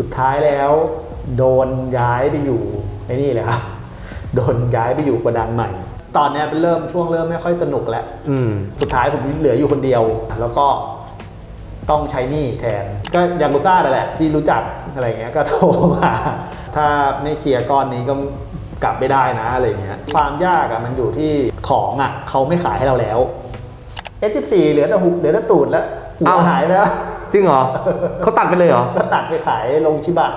สุดท้ายแล้ว โดนย้ายไปอยู่ไอ้นี่เลยครับ โดนย้ายไปอยู่กระดังใหม่ ตอนเนี้ยเป็นเริ่มช่วงเริ่มไม่ค่อยสนุกแล้ว อืม สุดท้ายผมเหลืออยู่คนเดียว แล้วก็ต้องใช้หนี้แทน ก็ยากุซ่านั่นแหละ ที่รู้จักอะไรเงี้ยก็โทรมา ถ้าไม่เคลียร์ก้อนนี้ก็กลับไม่ได้นะอะไรเงี้ยความยากอะมันอยู่ที่ของอะเขาไม่ขายให้เราแล้ว S14 เหลือแต่หุบเหลือแต่ตูดแล้วหัวเอ้า หายไปแล้ว จริงเหรอเขาตัดไปเลยเหรอ ก็ตัดไปขายลงชิบะ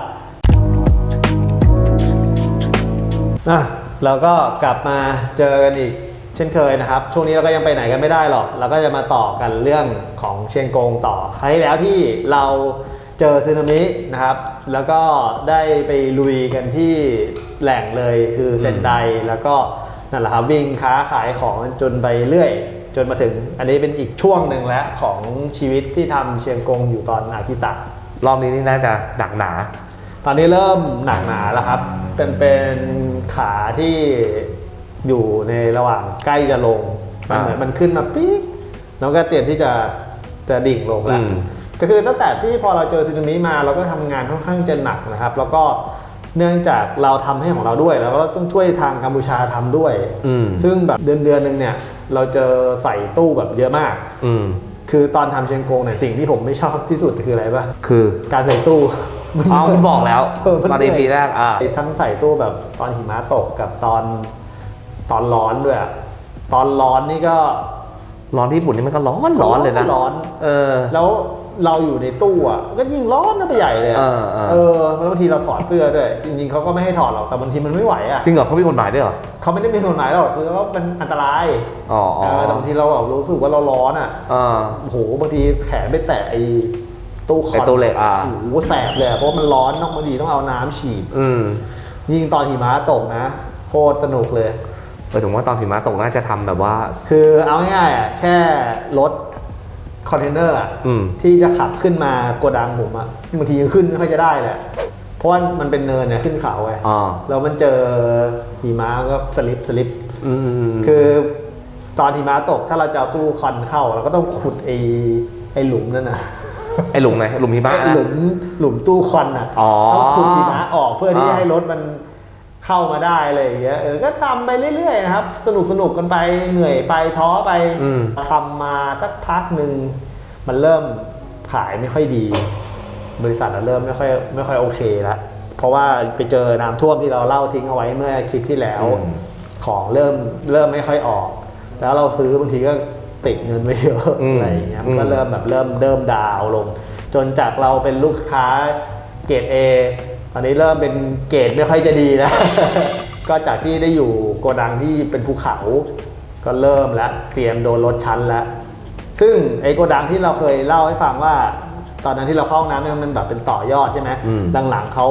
อะเราก็กลับมาเจอกันอีกเช่นเคยนะครับ ช่วงนี้เราก็ยังไปไหนกันไม่ได้หรอก เราก็จะมาต่อกันเรื่องของเชียงกงต่อครั้งที่แล้วที่เราเจอซึนามินะครับ แล้วก็ได้ไปลุยกันที่แหล่งเลยคือเซนไดแล้วก็นั่นแหละครับวิ่งค้าขายของจนไปเรื่อย จนมาถึงอันนี้เป็นอีกช่วงหนึ่งแล้วของชีวิตที่ทำเชียงกงอยู่ตอนอากิตะ รอบนี้นี่น่าจะหนักหนา ตอนนี้เริ่มหนักหนาแล้วครับ เป็นเป็นขาที่อยู่ในระหว่างใกล้จะลงมันอ่าเหมือนมันขึ้นมาปี๊กแล้วก็เตรียมที่จะจะดิ่งลงแล้วอืมก็คือตั้งแต่ที่พอเราเจอซึนามิมาเราก็ทำงานค่อนข้างจะหนักนะครับ แล้วก็ เนื่องจากเราทำให้ของเราด้วย แล้วก็ต้องช่วยทางกัมพูชาทำด้วยอืมซึ่งแบบเดือนเดือนหนึ่งเนี่ย เราเจอใส่ตู้แบบเยอะมาก อืมคือตอนทำเชียงกงเนี่ยสิ่งที่ผมไม่ชอบที่สุดคืออะไรปะคือการใส่ตู้เอาคุณบอกแล้วเออมันตอนเหนื่อีอยพีแรกอ่าทั้งใส่ตู้แบบตอนหิมะตกกับตอนตอนร้อนด้วยอะตอนร้อนนี่ก็ ร้อนที่ญี่ปุ่นนี่มันก็ร้อนร้อนเลยนะร้อนเออ แล้วเราอยู่ในตู้อะก็ยิ่งร้อนนะไปใหญ่เลยอะเออเออเออแล้วบางทีเราถอดเสื้อด้วย จริงๆเขาก็ไม่ให้ถอดหรอกแต่บางทีมันไม่ไหวอะจริงเหรอเขามีกฎหมายด้วยเหรอเขาไม่ได้มีกฎหมายหรอกคือเขาเป็นอันตรายอ๋อเออแต่บางทีเราแบบรู้สึกว่าเราร้อนอะอ่าโอ้โหบางทีแขนไปแตะไอ้ตู้คอนไอ้ตู้เหล็กอะโอ้โหแสบเลยอะเพราะมันร้อนต้องบางทีต้องเอาน้ำฉีดอืมยิ่งตอนหิมะตกนะโคตรสนุกเลย เออถึงว่าตอนหิมะตกน่าจะทำแบบว่า คือเอาง่ายๆอะแค่รถคอนเทนเนอร์อะอืม ที่จะขับขึ้นมาโกดังผมอะบางทียังขึ้นไม่ค่อยจะได้เลยเพราะว่ามันเป็นเนินเนี่ยขึ้นเขาไงอ่าแล้วมันเจอหิมะก็สลิปสลิป อืมอืมคือตอนหิมะตกถ้าเราจะเอาตู้คอนเข้า เราก็ต้องขุดไอ้ไอ้หลุมนั่นน่ะไอหลุมไหนหลุมหิมะไอ้นะ หลุมหลุมตู้คอนอะอ๋อต้องขุดหิมะออกเพื่อที่จะอ่า ให้รถมัน เข้ามาได้อะไรอย่างเงี้ยเออก็ทำไปเรื่อยๆนะครับ สนุกสนุกกันไปเหนื่อยไปท้อไปอืมทำมาสักพักหนึ่งมันเริ่มขายไม่ค่อยดี บริษัทอะเริ่มไม่ค่อยไม่ค่อยโอเคแล้วเพราะว่าไปเจอน้ำท่วมที่เราเล่าทิ้งเอาไว้เมื่อคลิปที่แล้วอืมของเริ่มเริ่มไม่ค่อยออก แล้วเราซื้อบางทีก็ติดเงินไว้เยอะอะไรอย่างเงี้ยมันก็เริ่มแบบเริ่มเริ่มดาวน์ลง จนจากเราเป็นลูกค้าเกรด A ต อนนี้เริ่มเป็นเกรดไม่ค่อยจะดีแล้ว ก็จากที่ได้อยู่โกดังที่เป็นภูเขา ก็เริ่มแล้วเตรียมโดนรถชั้นแล้ว ซึ่งไอ้โกดังที่เราเคยเล่าให้ฟังว่า ตอนนั้นที่เราเข้าห้องน้ำเนี่ยมันแบบเป็นต่อยอดใช่ไหมอืมหลังๆเขา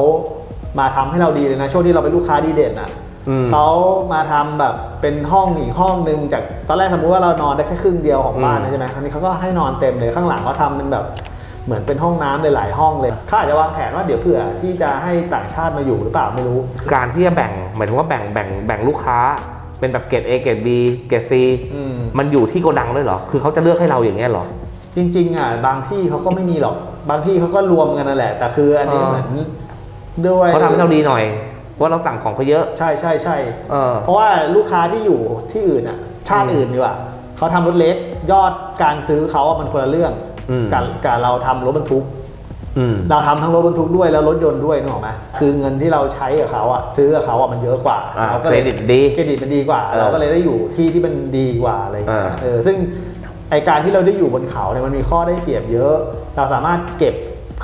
มาทำให้เราดีเลยนะ ช่วงที่เราเป็นลูกค้าดีเด่นอะอืม เขามาทำแบบเป็นห้องอีกห้องหนึ่งจากตอนแรกสมมติว่าเรานอนได้แค่ครึ่งเดียวของบ้านอืมนะใช่ไหมคราวนี้เขาก็ให้นอนเต็มเลยข้างหลังเขาทำเป็นแบบ เหมือนเป็นห้องน้ำหลายๆห้องเลยเขาอาจจะวางแผนว่าเดี๋ยวเผื่อที่จะให้ต่างชาติมาอยู่หรือเปล่าไม่รู้ การที่จะแบ่งหมายถึงว่าแบ่งแบ่งแบ่งลูกค้า เป็นแบบเกรด A เกรด B เกรด C อืมมันอยู่ที่โกดังด้วยเหรอ คือเขาจะเลือกให้เราอย่างเงี้ยเหรอ จริง ๆอะบางที่เขาก็ไม่มีหรอก บางที่เขาก็รวมกันนั่นแหละ แต่คืออันนี้อ่าเหมือนด้วยเขาทำให้เราดีหน่อยเพราะเราสั่งของเขาเยอะ ใช่ใช่ใช่เออเพราะว่าลูกค้าที่อยู่ที่อื่นอะ ชาติอื่นดีกว่าเขาทำรถเล็กยอดการซื้อเขาอะมันคนละเรื่องอืม กับกับเราทำรถบรรทุกอืมเราทำทั้งรถบรรทุกด้วยแล้วรถยนต์ด้วยนึกออกไหมคือเงินที่เราใช้กับเขาอะซื้อกับเขาอะมันเยอะกว่าอ่าเราก็เคเลรยดิตดีเครดิตมันดีกว่าเออเราก็เลยได้อยู่ที่ที่มันดีกว่าอะไรอย่างเงี้ยอ่าเออซึ่งไอการที่เราได้อยู่บนเขาเนี่ยมันมีข้อได้เปรียบเยอะ เราสามารถเก็บ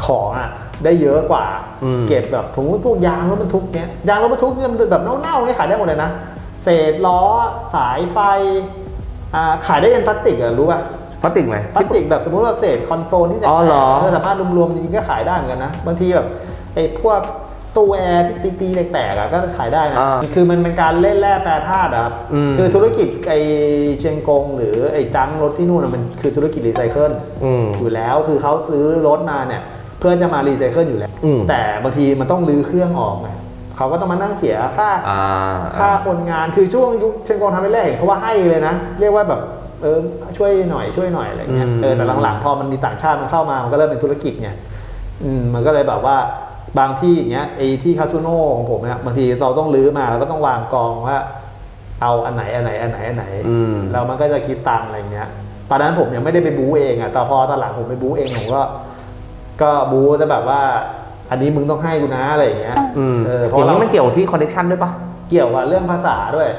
ของอะได้เยอะกว่าอืมเก็บแบบสมมติพวกยางรถบรรทุกเนี้ยยางรถบรรทุกเนี่ยมันแบบเน่าๆเนี่ยขายได้หมดเลยนะเศษล้อสายไฟอ่าขายได้ยันพลาสติกอะรู้ป่ะ พลาสติกไหมพลาสติกแบบสมมติว่าเศษคอนโซลที่จะอ๋อเหรอเออสามารถรวมๆจริงๆก็ขายได้เหมือนกันนะบางทีแบบไอ้พวกตู้แอร์ที่ตีๆแตกๆอะก็ขายได้นะอ่าคือมันเป็นการเล่นแร่แปรธาตุอะครับอืมคือธุรกิจไอ้เชียงกง หรือไอ้จังรถที่นู่นอะมันคือธุรกิจรีไซเคิลอืมอยู่แล้วคือเขาซื้อรถมาเนี่ย เพื่อจะมารีไซเคิลอยู่แล้วอืมแต่บางทีมันต้องรื้อเครื่องออกไงเขาก็ต้องมานั่งเสียค่าอ่าค่าคนงานคือช่วงยุคเชียงกงทำไปแรกเห็นเขาว่าให้เลยนะ เรียกว่าแบบ เออช่วยหน่อยช่วยหน่อยอะไรเงี้ยอืมเออแต่หลังๆ พอมันมีต่างชาติมันเข้ามามันก็เริ่มเป็นธุรกิจไงอืมมันก็เลยแบบว่าบางที่อย่างเงี้ยไอ้ที่คาซูโน่ของผมเนี่ยบางทีเราต้องรื้อมาแล้วก็ต้องวางกองว่า เอาอันไหนอันไหนอันไหนอันไหนอืมแล้วมันก็จะคิดตังค์อะไรเงี้ยตอนนั้นผมยังไม่ได้ไปบู๊เองอะแต่พอตอนหลังผมไปบู๊เองผมก็ก็บู๊จะแบบว่า อันนี้มึงต้องให้กูนะอะไรอย่างเงี้ยอืมเออเพอย่างราะนี้เรามันเกี่ยวที่คอนเนคชันด้วยปะเกี่ยวกับเรื่องภาษาด้วย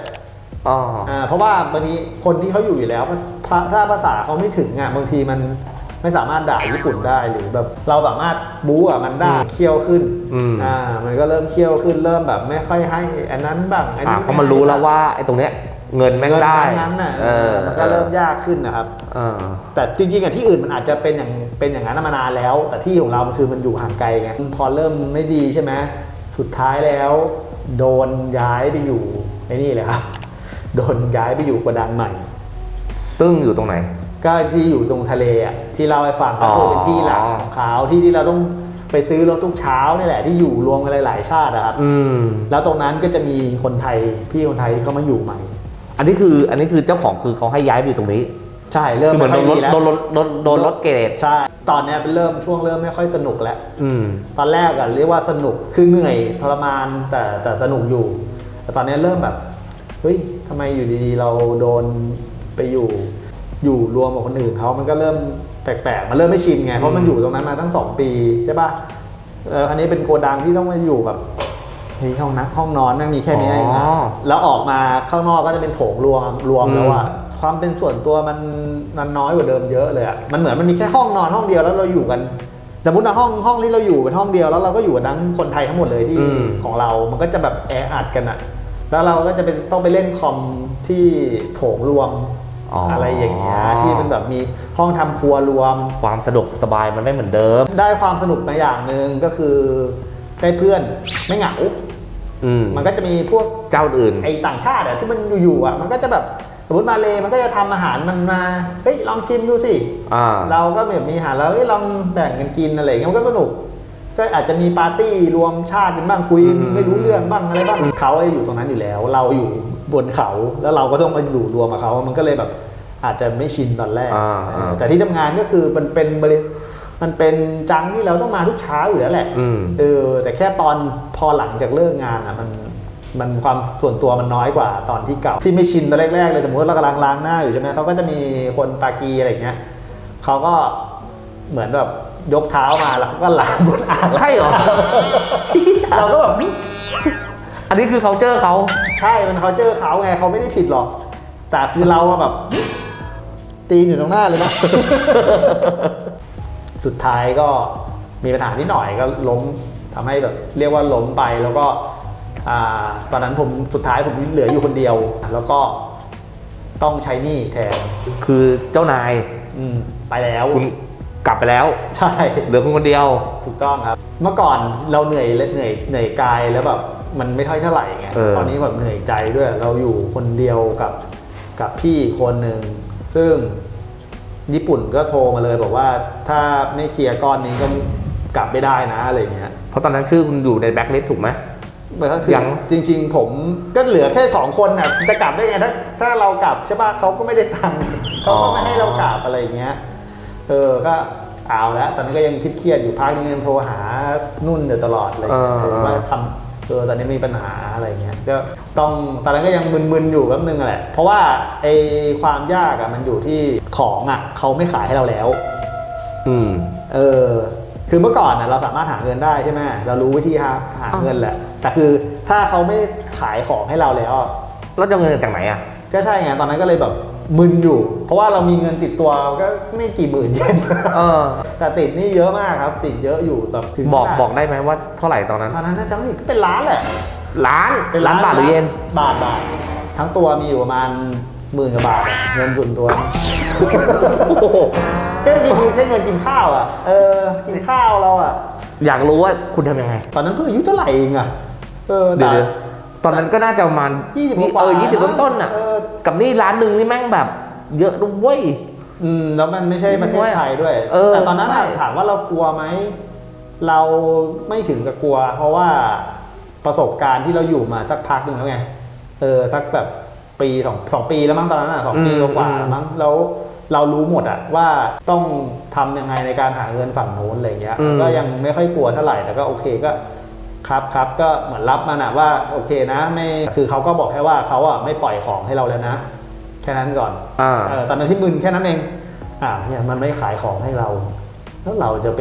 อ๋ออ่าเพราะว่าบางทีคนที่เขาอยู่อยู่แล้วภาถ้าภาษาเขาไม่ถึงอะบางทีมันไม่สามารถด่าญี่ปุ่นได้หรือแบบเราสามารถบู๊อะมันได้เคี่ยวขึ้นอืมอ่ามันก็เริ่มเคี่ยวขึ้นเริ่มแบบไม่ค่อยให้อันนั้นบ้างอันอ่านี้เพราะมันรู้แล้วว่าไอ้ตรงเนี้ยเงินแม่งเงินได้ทั้งนั้นน่ะเออมันก็เริ่มยากขึ้นนะครับเออแต่จริงๆอะที่อื่นมันอาจจะเป็นอย่างเป็นอย่างนั้นมานานแล้ว แต่ที่ของเรามันคือมันอยู่ห่างไกลไงพอเริ่มไม่ดีใช่ไหมสุดท้ายแล้ว โดนย้ายไปอยู่ไอ้นี่เลยครับ โดนย้ายไปอยู่กระดังใหม่ ซึ่งอยู่ตรงไหน ก็ที่อยู่ตรงทะเลอะที่เราไปฟังก็คือเป็นที่หลักของเขาที่ที่เราต้องไปซื้อรถทุกเช้านี่แหละที่อยู่รวมกันหลาย ๆ ชาติอะครับ อืม แล้วตรงนั้นก็จะมีคนไทยพี่คนไทยที่เขามาอยู่ใหม่ อันนี้คืออันนี้คือเจ้าของคือเขาให้ย้ายไปอยู่ตรงนี้ ใช่เริ่มคือเหมือนไม่โดค่อนยรดีถแล้วโดนรถโดนโดนรถเกรดใช่ ตอนเนี้ยเป็นเริ่มช่วงเริ่มไม่ค่อยสนุกแล้ว อืม ตอนแรกอะเรียกว่าสนุกคือเหนื่อยทรมานแต่แต่สนุกอยู่ แต่ตอนเนี้ยเริ่มแบบเฮ้ยทำไมอยู่ดีๆ เราโดนไปอยู่ อยู่รวมกับคนอื่นเขามันก็เริ่มแปลกๆ มันเริ่มไม่ชินไง เพราะมันอยู่ตรงนั้นมาตั้งสองปีใช่ปะเออคันนี้เป็นโกดังที่ต้องมาอยู่แบบเฮ้ยห้องนักห้องนอนนั่งมีแค่นี้เองนะ อ๋อแล้วออกมาข้างนอกก็จะเป็นโถงรวมรวมแล้วอะความเป็นส่วนตัวมันมันน้อยกว่าเดิมเยอะเลยอะมันเหมือนมันมีแค่ห้องนอนห้องเดียวแล้วเราอยู่กันสมมตินะห้องห้องที่เราอยู่เป็นห้องเดียวแล้วเราก็อยู่กับทั้งคนไทยทั้งหมดเลยที่อืม ของเรา มันก็จะแบบแออัดกันอะ แล้วเราก็จะเป็นต้องไปเล่นคอมที่โถงรวมอ๋ออ อะไรอย่างเงี้ยที่เป็นแบบมีห้องทำครัวรวม ความสะดวกสบายมันไม่เหมือนเดิม ได้ความสนุกมาอย่างหนึ่งก็คือได้เพื่อนไม่เหงา อืมมันก็จะมีพวก เจ้าอื่น ไอ้ต่างชาติอะที่มันอยู่ๆอะมันก็จะแบบสมมติมาเลมันก็จะทำอาหารมันมาเฮ้ยลองชิมดูสิอ่า เราก็แบบมีอาหารแล้วเอ้ยลองแบ่งกันกินอะไรอย่างเงี้ยมันก็สนุก ก็อาจจะมีปาร์ตี้รวมชาติกันบ้างคุยอืมไม่รู้เรื่องบ้างอะไรบ้างเขาอยู่ตรงนั้นอยู่แล้ว เราอยู่บนเขาแล้วเราก็ต้องมาอยู่รวมกับเขา มันก็เลยแบบอาจจะไม่ชินตอนแรกอ่าเออ่าอแต่ที่ทำงานก็คือมันเป็นบริมันเป็นจังที่เราต้องมาทุกเช้าอยู่แล้วแหละอืมเออแต่แค่ตอนพอหลังจากเลิกงานอะมันมันความส่วนตัวมันน้อยกว่าตอนที่เก่า ที่ไม่ชินตอนแรกๆเลยสมมติว่าเรากำลังล้างหน้าอยู่ใช่ไหมเขาก็จะมีคนปากีอะไรอย่างเงี้ยเขาก็เหมือนแบบ ยกเท้ามาแล้วเขาก็ล้างบนอ่างใช่เหรอ เราก็แบบ อันนี้คือเขาเจอเขาใช่มันเขาเจอเขาไงเขาไม่ได้ผิดหรอก แต่คือเราอะแบบ ตีนอยู่ตรงหน้าเลยนะ สุดท้ายก็มีปัญหานิดหน่อยก็ล้มทำให้แบบเรียกว่าล้มไปแล้วก็อ่าตอนนั้นผมสุดท้ายผมเหลืออยู่คนเดียว แล้วก็ต้องใช้หนี้แทนคือเจ้านาย อืมไปแล้วคุณ กลับไปแล้ว ใช่ เหลือคุณคนเดียว ถูกต้องครับ เมื่อก่อนเราเหนื่อยเหนื่อยเหนื่อยกายแล้วแบบมันไม่ค่อยเท่าไหร่ไงเออ ตอนนี้แบบเหนื่อยใจด้วย เราอยู่คนเดียวกับกับพี่คนหนึ่งซึ่งญี่ปุ่นก็โทรมาเลยบอกว่าถ้าไม่เคลียร์ก้อนนี้ก็กลับไม่ได้นะอะไรเงี้ยเพราะตอนนั้นชื่อคุณอยู่ในแบ็คลิสถูกไหม มันก็คือยัง จริง ๆ ผมก็เหลือแค่สองคนน่ะจะกลับได้ไงถ้าถ้าเรากลับใช่ปะเขาก็ไม่ได้ตังค์เขาก็ไม่ให้เรากลับอะไรเงี้ยเออก็เอาแล้วตอนนี้ก็ยังคิดเครียดอยู่พักนึงยังโทรหานุ่นอยู่ตลอดอะไรเลยเออว่าทำเออตอนนี้มีปัญหาอะไรเงี้ยก็ต้องตอนนั้นก็ยังมึนๆอยู่แป๊บนึงอะแหละเพราะว่าไอความยากอะมันอยู่ที่ของอะเขาไม่ขายให้เราแล้ว อืม เออ คือเมื่อก่อนนะเราสามารถหาเงินได้ใช่ไหมเรารู้วิธีหาหาเงินแหละ แต่คือถ้าเขาไม่ขายของให้เราแล้วแล้วจะเอาเงินจากไหนอะก็ใช่ไงตอนนั้นก็เลยแบบ มึนอยู่ เพราะว่าเรามีเงินติดตัวก็ไม่กี่หมื่นเยนเออ แต่ติดนี่เยอะมากครับ ติดเยอะอยู่แบบถึงบอกขนาดบอกได้ไหมว่าเท่าไหร่ตอนนั้น ตอนนั้นน่าจะไม่ก็เป็นล้านแหละล้านเป็นล้านบาทหรือเยนบาทบาททั้งตัวมีอยู่ประมาณหมื่นกว่าบาทอะเงินส่วนตัวโอ้โหก็มีแค่เงินกินข้าวอะเออกินข้าวเราอะอยากรู้ว่าคุณทำยังไง ตอนนั้นเพิ่งอายุเท่าไหร่เองอะเออเดี๋แต่ยวๆตอนนั้นก็น่าจะประมาณยี่สิบนี่กว่าเออยี่สิบต้นๆอะเออ กับนี่ล้านหนึ่งนี่แม่งแบบ เยอะด้วย อืมแล้วมันไม่ใช่ประเทศไทยด้วยเออแต่ตอนนั้นอะใช่ ถามว่าเรากลัวไหม เราไม่ถึงกับกลัว เพราะว่าประสบการณ์ที่เราอยู่มาสักพักหนึ่งแล้วไง เออสักแบบปีสองสองปีแล้วมั้งตอนนั้นอะสองปีกว่าๆแล้วมั้งแล้วเรารู้หมดอะว่าต้องทำยังไงในการหาเงินฝั่งโน้นอะไรเงี้ย อืม ก็ยังไม่ค่อยกลัวเท่าไหร่แต่ก็โอเคก็ ครับครับก็เหมือนรับมันอะว่าโอเคนะไม่คือเขาก็บอกแค่ว่าเขาอะไม่ปล่อยของให้เราแล้วนะ แค่นั้นก่อนอ่า เออตอนนั้นที่มึนแค่นั้นเองอ่าเนี่ยมันไม่ขายของให้เรา แล้วเราจะไป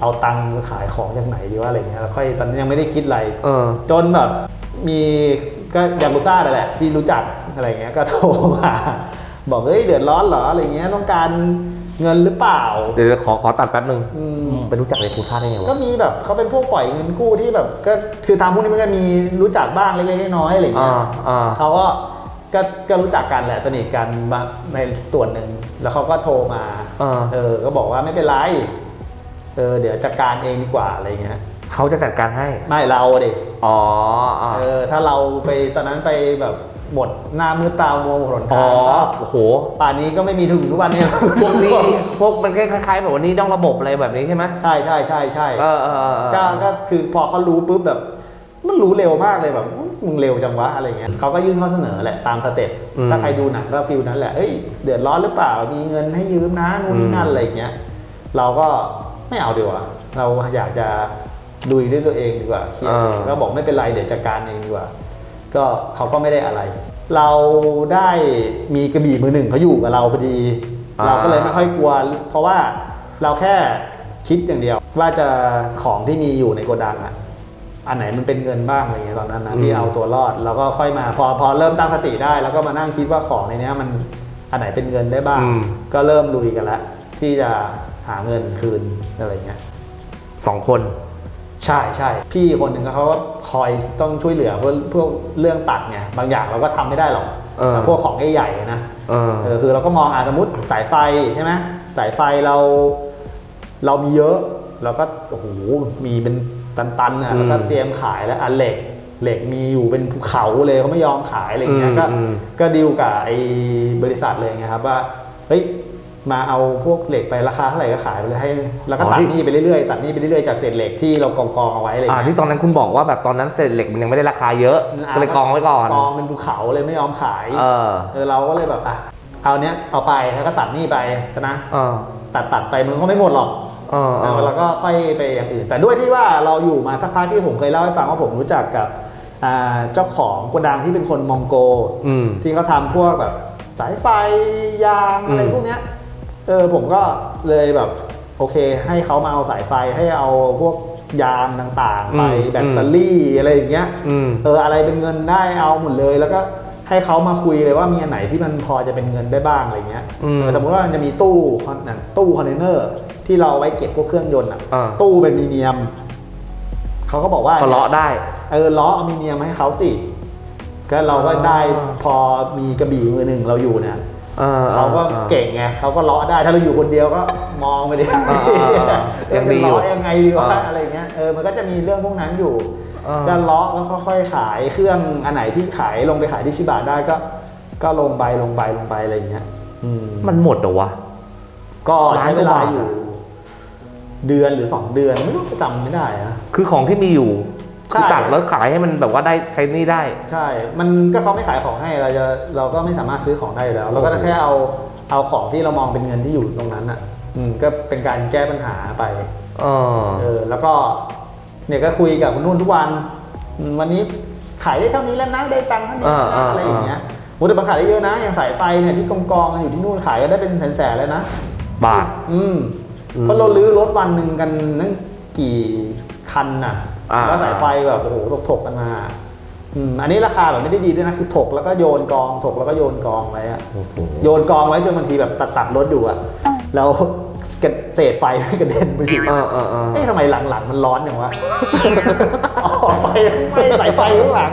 เอาตังค์มาขายของจากไหนดีว่าอะไรเงี้ยแล้วค่อยตอนนั้นยังไม่ได้คิดอะไร เออ จนแบบมีก็ยากุซ่านั่นแหละ ที่รู้จักอะไรเงี้ยก็โทรมา บอกเฮ้ยเดือดร้อนเหรออะไรเงี้ยต้องการ เงินหรือเปล่า เดี๋ยวขอขอตัดแป๊บนึงอืมมึงไปรู้จักในทูซ่าได้ไงก็วะมีแบบเขาเป็นพวกปล่อยเงินกู้ที่แบบก็คือทางพวกนี้มันก็มีรู้จักบ้างเล็กๆน้อยๆอะไรอ่าเงี้ย อ่า เขาก็ก็ก็รู้จักกันแหละสนิทกันบางในส่วนหนึ่งแล้วเขาก็โทรมาอ่า เออ ก็บอกว่าไม่เป็นไรเออเดี๋ยวจัดการเองดีกว่าอะไรเงี้ยเขาจะจัดการให้ ไม่เราดิอ๋ออ่า เออถ้าเราไปตอนนั้นไปแบบ หมดหน้ามืดตามัวหนอ๋อทางก็โอ้โห ป่านนี้ก็ไม่มีถึงทุกวันเนี้ พวกนี้พวกมันคล้ายๆแบบวันนี้นอกระบบอะไรแบบนี้ใช่ไหมใช่ใช่ใช่ใช่เออเออเออเออ ก็ก็คือพอเขารู้ปุ๊บแบบ มันรู้เร็วมากเลยแบบมึงเร็วจังวะอะไรเงี้ยเขาก็ยื่นข้อเสนอแหละตามสเต็ปถ้าใครดูหนังก็ฟิลนั้นแหละเอ้ยเดือดร้อนหรือเปล่ามีเงินให้ยืมนะนู่นนี่นั่นอะไรเงี้ยเราก็ไม่เอาดีกว่าเราอยากจะลุยด้วยตัวเองดีกว่าเคลียร์ก็บอกไม่เป็นไรเดี๋ยวจัดการเองดีกว่า ก็เขาก็ไม่ได้อะไร เราได้มีกระบี่มือหนึ่งเขาอยู่กับเราพอดีเราก็เลยไม่ค่อยกลัว เพราะว่าเราแค่คิดอย่างเดียว ว่าจะของที่มีอยู่ในโกดังอะอันไหนมันเป็นเงินบ้างอะไรเงี้ยตอนนั้นนะที่เอาตัวรอดเราก็ค่อยมาพอพอเริ่มตั้งสติได้ แล้วก็มานั่งคิดว่าของในเนี้ยมันอันไหนเป็นเงินได้บ้าง อืม ก็เริ่มลุยกันแล้วที่จะหาเงินคืนอะไรเงี้ย สองคน ใช่ใช่พี่คนหนึ่งเขาก็คอยต้องช่วยเหลือเพื่อพวกเรื่องตัดไงบางอย่างเราก็ทำไม่ได้หรอกเออแต่พวกของใหญ่ๆนะเออเออคือเราก็มองอะสมมติสายไฟใช่ไหมสายไฟเรา เรามีเยอะเราก็โอ้โหมีเป็นตันๆอะแล้วก็อืมเตรียมขายแล้วอันเหล็กเหล็กมีอยู่เป็นภูเขาเลยเขาไม่ยอมขายอะไรอย่างเงี้ยอืมก็อืม ก็ดีลกับไอ้บริษัทเลยไงครับว่าเฮ้ย มาเอาพวกเหล็กไปราคาเท่าไหร่ก็ขายไปเลยให้แล้วก็ตัดหนี้ไปเรื่อยๆตัดหนี้ไปเรื่อยๆจากเศษเหล็กที่เรากองกองๆเอาไว้อะไรอย่างอ่าเงี้ย ที่ตอนนั้นคุณบอกว่าแบบตอนนั้นเศษเหล็กมันยังไม่ได้ราคาเยอะ ก็เลยกองไว้ก่อน กองเป็นภูเขาเลยไม่ยอมขายเออเออเราก็เลยแบบอะเอาเนี้ยเอาไปแล้วก็ตัดหนี้ไปนะเออตัดตัดไปมันก็ไม่หมดหรอกเออเอเอออ แล้วก็ค่อยไปอย่างอื่น แต่ด้วยที่ว่าเราอยู่มาสักพักที่ผมเคยเล่าให้ฟังว่าผมรู้จักกับอ่าเจ้าของโกดังที่เป็นคนมองโกอืมที่เขาทำพวกแบบสายไฟยางอะไรอืม พวกเนี้ย เออผมก็เลยแบบโอเค ให้เขามาเอาสายไฟให้เอาพวกยางต่างๆ ไปแบตเตอรี่อะไรอย่างเงี้ยอืม เอออะไรเป็นเงินได้เอาหมดเลย แล้วก็ให้เขามาคุยเลยว่ามีอันไหนที่มันพอจะเป็นเงินได้บ้างอะไรเงี้ยอืมเออสมมติว่ามันจะมีตู้คอนน่ะตู้คอนเทนเนอร์ที่เราเอาไว้เก็บพวกเครื่องยนต์อะอ่า ตู้เป็นมีเนียมเขาก็บอกว่า ก็เลาะได้ เออล้อเอามีเนียมให้เขาสิ ก็เราก็อ่าได้พอมีกระบี่มือหนึ่งเราอยู่เนี่ย ออเขาก็ออเก่งไงเขาก็เลาะได้ถ้าเราอยู่คนเดียวก็มองไปดิอ่าอ่าอ่าเออยังจะดีอยู่เลาะยังไงดีวะอ่าอะไรเงี้ยเออมันก็จะมีเรื่องพวกนั้นอยู่อ่าก็เลาะแล้วค่อยๆขายเครื่องอันไหนที่ขายลงไปขายที่ชิบะได้ก็ ก็ลงไปลงไปลงไปอะไรอย่างเงี้ยอืม มันหมดเหรอวะ ก็ใช้เวลาล้านกว่าบาทอยู่ เดือนหรือสองเดือนไม่รู้จำไม่ได้นะคือของที่มีอยู่ใช่ คือตัดแล้วขายให้มันแบบว่าได้ใช้หนี่ได้ ใช่ มันก็เขาไม่ขายของให้เราจะเราก็ไม่สามารถซื้อของได้อยู่แล้ว เราก็โอ้โหแค่เอาเอาของที่เรามองเป็นเงินที่อยู่ตรงนั้นอะ อืมก็เป็นการแก้ปัญหาไปเออเออแล้วก็เนี่ยก็คุยกับคุณนุ่นทุกวันอืมวันนี้ขายได้เท่านี้แล้วนะได้ตังค์เท่านี้แล้วนะอ่าอ่าอะไรอย่างเงี้ยโอ้แต่บางขายได้เยอะนะอย่างสายไฟเนี่ยที่กองกองๆกันอยู่ที่นู่นขายก็ได้เป็นแสนๆแล้วนะบาทอืมอืมเพราะเราลื้อรถวันหนึ่งกันนั่งกี่คันน่ะอ่า แล้วสายไฟแบบโอ้โหถกๆกันมาอืมอันนี้ราคาแบบไม่ได้ดีด้วยนะคือถกแล้วก็โยนกองถกแล้วก็โยนกองไว้อะโอ้โหโยนกองไว้จนบางทีแบบตัดตัดรถอยู่อะแล้วกระเศษไฟไม่กระเด็นไปอยู่เออเออเออเอ๊ะทำไมหลังๆมันร้อนอย่างวะอ๋อไฟไม่สายไฟข้างหลัง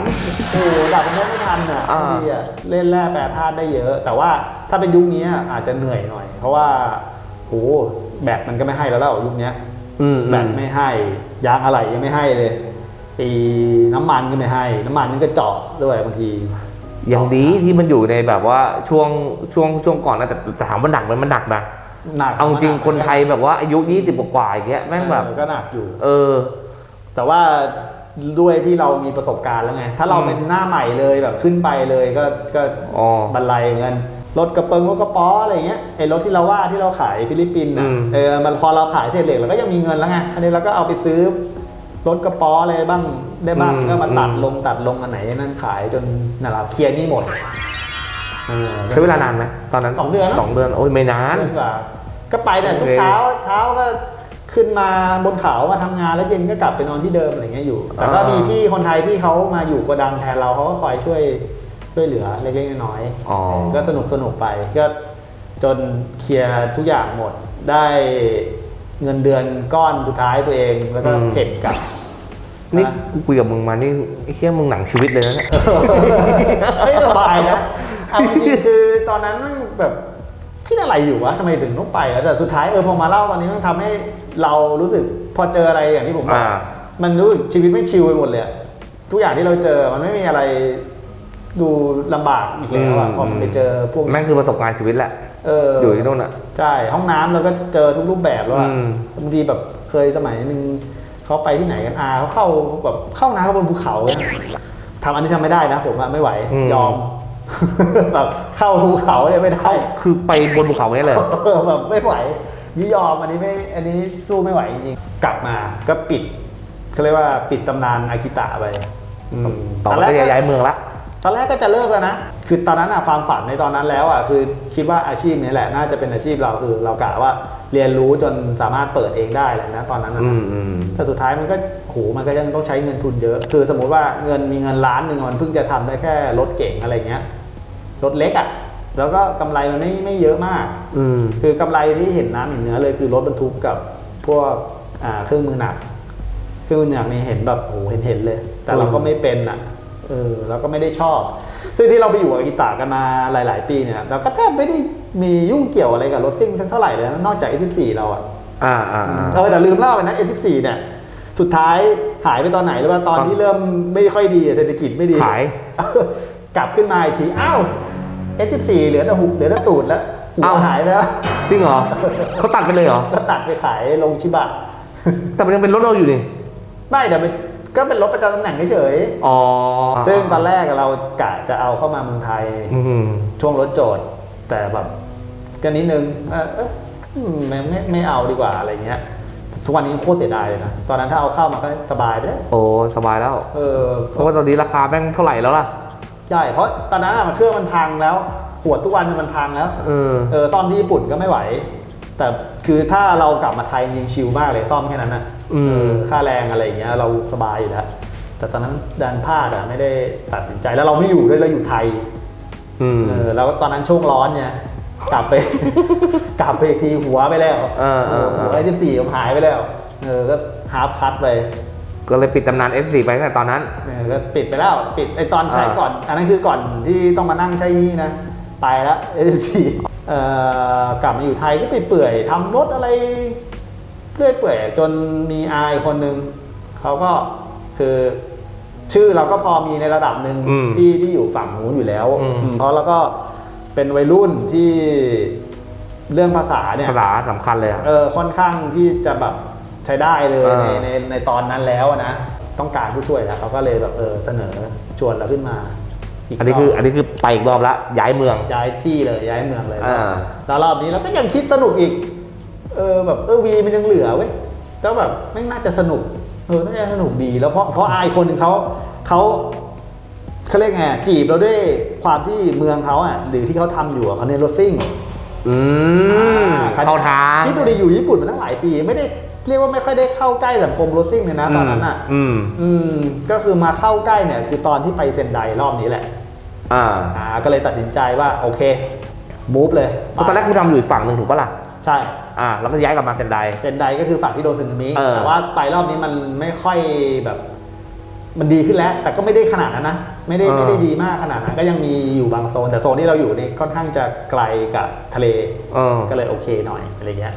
โอ้โหดับมันไม่ทันอะอ่าบางทีอะเล่นแร่แปรธาตุได้เยอะ แต่ว่าถ้าเป็นยุคนี้อะอาจจะเหนื่อยหน่อย เพราะว่าโอ้โหแบตมันก็ไม่ให้แล้วแล้วยุคเนี้ยอืมแบตไม่ให้ ยางอะไหล่ยังไม่ให้เลยปีน้ำมันก็ไม่ให้ น้ำมันนี่ก็เจาะด้วยบางทียังดีที่มันอยู่ในแบบว่าช่วงช่วงช่วงก่อนนะแต่แต่ถามว่าหนักไหมมันหนักนะหนักเอาจริงคนไทยแบบว่าอายุ20กว่าๆอย่างเงี้ยแม่งแบบเออก็หนักอยู่ เออ แต่ว่าด้วยที่เรามีประสบการณ์แล้วไง ถ้าเราอืมเป็นหน้าใหม่เลยแบบขึ้นไปเลยก็ก็อ๋อบันไลเหมือนกัน รถกระเปิงรถกระป๋ออะไรเงี้ยไอ้รถที่เราว่าที่เราขายฟิลิปปินส์นะอืมเออมันพอเราขายเศษเหล็กเราก็ยังมีเงินแล้วไงอันนี้เราก็เอาไปซื้อรถกระป๋ออะไรบ้างได้บ้างก็มาตัดลงตัดลงอันไหนนั่นขายจนนั่นแหละเคลียร์หนี่หมดเออใช้เวลานานไหมตอนนั้นสองเดือนนะสองเดือนโอ้ยไม่นานเดือนกว่าก็ไปเนี่ยโอเคทุกเช้าเช้าก็ขึ้นมาบนเขามาทำงานแล้วเย็นก็กลับไปนอนที่เดิมอะไรเงี้ยอยู่ แต่ก็มีพี่คนไทยที่เขามาอยู่โกดังแทนเราเขาก็คอยช่วย ช่วยเหลือเล็กๆน้อยๆอ๋อก็สนุกสนุกไป ก็จนเคลียร์ทุกอย่างหมดได้เงินเดือนก้อนสุดท้ายตัวเอง แล้วก็อืมเพ่นกลับ นี่นะกูคุยกับมึงมานี่ไอ้เหี้ยมึงหนังชีวิตเลยนะเนี่ย ไม่สบายนะเอาจริงๆคือตอนนั้นแบบคิดอะไรอยู่วะทำไมถึงต้องไปอะแต่สุดท้ายเออพอมาเล่าตอนนี้มันทำให้เรารู้สึกพอเจออะไรอย่างที่ผมบอกอ่า มันรู้สึกชีวิตไม่ชิลไปหมดเลยอะทุกอย่างที่เราเจอมันไม่มีอะไร ดูลำบากอีกแล้วอะอืม พอมันไปเจอพวกแม่งคือประสบการณ์ชีวิตแหละเอออยู่ที่นู่นอะ ใช่ห้องน้ำเราก็เจอทุกรูปแบบแล้วอะอืม บางทีแบบเคยสมัยหนึ่งเขาไปที่ไหนกันอาเขาเข้าแบบเข้าน้ำบนภูเขาเนี่ยทำอันนี้ทำไม่ได้นะผมอะไม่ไหวอืมยอม แบบเข้าภูเขาเนี่ยไม่ได้ เข้าคือไปบนภูเขาเนี่ยเลยแบบไม่ไหวนี่ยอมอันนี้ไม่อันนี้สู้ไม่ไหวจริงๆกลับมาก็ปิดเขาเรียกว่าปิดตำนานอากิตะไป อืมต่อไปก็จะย้ายเมืองละ ตอนแรกก็จะเลิกแล้วนะ คือตอนนั้นอะความฝันในตอนนั้นแล้วอะคือคิดว่าอาชีพนี้แหละน่าจะเป็นอาชีพเราคือ เรากะว่าเรียนรู้จนสามารถเปิดเองได้เลยนะตอนนั้นนะอืมอืมแต่สุดท้ายมันก็โหมันก็ยังต้องใช้เงินทุนเยอะ คือสมมุติว่าเงินมีเงินล้านหนึ่งมันเพิ่งจะทำได้แค่รถเก่งอะไรเงี้ยรถเล็กอะแล้วก็กำไรมันไม่ไม่เยอะมาก อืมคือกำไรที่เห็นน้ำเห็นเนื้อเลยคือรถบรรทุกกับพวกอ่าเครื่องมือหนัก เครื่องมือหนักนี่เห็นแบบโหเห็นเห็นเลย แต่เราก็ไม่เป็นอะ เออเราก็ไม่ได้ชอบ ซึ่งที่เราไปอยู่กับกีตาร์กันมาหลาย ๆ ปีเนี่ยเราก็แทบไม่ได้มียุ่งเกี่ยวอะไรกับรถซิ่งสักเท่าไหร่เลยนะนอกจาก S14 เราอะอ่าอ่าอ่า เออแต่ลืมเล่าไปนะ S14 เนี่ยสุดท้ายหายไปตอนไหนหรือว่าตอนตอนที่เริ่มไม่ค่อยดีเศรษฐกิจไม่ดีขายกลับขึ้นมาอีกทีอ้าว S14 เหลือแต่หุบเหลือแต่ตูดแล้วหัวอ้าว หายไปแล้วจริงเหรอเขาตัดไปเลยเหรอ ก็ตัดไปขายลงชิบะ แต่มันยังเป็นรถเราอยู่นี่ ไม่แต่มัน ก็เป็นรถประจำตำแหน่งเฉยอ๋อๆซึ่งตอนแรกเรากะจะเอาเข้ามาเมืองไทย อืม ช่วงรถโจทย์ แต่แบบก็นิดนึงเออเอ๊ะอืมไม่ไม่ไม่เอาดีกว่าอะไรเงี้ย ทุกวันนี้โคตรเสียดายเลยนะ ตอนนั้นถ้าเอาเข้ามาก็สบายไปแล้วโอ้สบายแล้ว เออเพราะว่าตอนนี้ราคาแม่งเท่าไหร่แล้วล่ะ ใช่เพราะตอนนั้นอะมันเครื่องมันพังแล้วปวดทุกวันมันพังแล้ว เออ เออซ่อมที่ญี่ปุ่นก็ไม่ไหว แต่คือถ้าเรากลับมาไทยจริงๆชิลมากเลยซ่อมแค่นั้นนะ อืมเออค่าแรงอะไรอย่างเงี้ยเราสบายอยู่แล้วแต่ตอนนั้นดันพลาดอะไม่ได้ตัดสินใจแล้วเราไม่อยู่ด้วยเราอยู่ไทยอืม เออแล้วตอนนั้นช่วงร้อนเนี่ยกลับไป กลับไปอีกทีหัวไปแล้วเออเออเออ หัวไอ้ที่สี่ผมหายไปแล้วเออก็ฮาร์ฟคัตไปก็เลยปิดตำนาน F4 ไปตั้งแต่ตอนนั้น เออก็ปิดไปแล้วปิดไอตอนใช้อ่า ก่อน อันนั้นคือก่อนที่ต้องมานั่งใช้หนี่นะไปแล้วเอซีเอ่อกลับมาอยู่ไทยก็ไปเปื่อยทำรถอะไร เรื่อยเปื่อยจนมีอายคนหนึ่งเขาก็คือชื่อเราก็พอมีในระดับหนึ่งอืมที่ที่อยู่ฝั่งนู้นอยู่แล้วอืม อืมเพราะแล้วก็เป็นวัยรุ่นที่เรื่องภาษาเนี่ย ภาษาสำคัญเลยอะ เออค่อนข้างที่จะแบบใช้ได้เลยเออในในในตอนนั้นแล้วอะนะ ต้องการผู้ช่วยแล้วเขาก็เลยแบบเออเสนอชวนเราขึ้นมาอันนี้คือรบอันนี้คือไปอีกรอบละย้ายเมือง ย้ายที่เลยย้ายเมืองเลยอ่า แล้วรอบนี้เราก็ยังคิดสนุกอีก เออแบบเออวีมันยังเหลือเว้ยแล้วแบบไม่งน่าจะสนุกเออน่าจะสนุกดีแล้วเพราะเพราะอายคนหนึ่งเขาเขาเขาเรียกไงจีบเราด้วยความที่เมืองเขาอะหรือที่เขาทำอยู่อะเขาเน้นรถซิ่งอืมอ่เข้าทางที่ดูดีอยู่ญี่ปุ่นมาตั้งหลายปีไม่ได้เรียกว่าไม่ค่อยได้เข้าใกล้สังคมรถซิ่งเลยนะตอนนั้นอะ อืม อืม ก็คือมาเข้าใกล้เนี่ย คือตอนที่ไปเซนไดรอบนี้แหละ อ่า อ่า ก็เลยตัดสินใจว่า โอเค มูฟเลยเพราะตอนแรกกูทำอยู่อีกฝั่งหนึ่งถูกปะล่ะ ใช่ อ่าแล้วก็ย้ายกลับมาเซนได เซนไดก็คือฝั่งที่โดนสึนามิเออ แต่ว่าไปรอบนี้มันไม่ค่อยแบบ มันดีขึ้นแล้ว แต่ก็ไม่ได้ขนาดนั้นนะ ไม่ได้ไม่ได้ดีมากขนาดนั้น ก็ยังมีอยู่บางโซน แต่โซนที่เราอยู่นี่ค่อนข้างจะไกลกับทะเล เออ ก็เลยโอเคหน่อยอะไรเงี้ย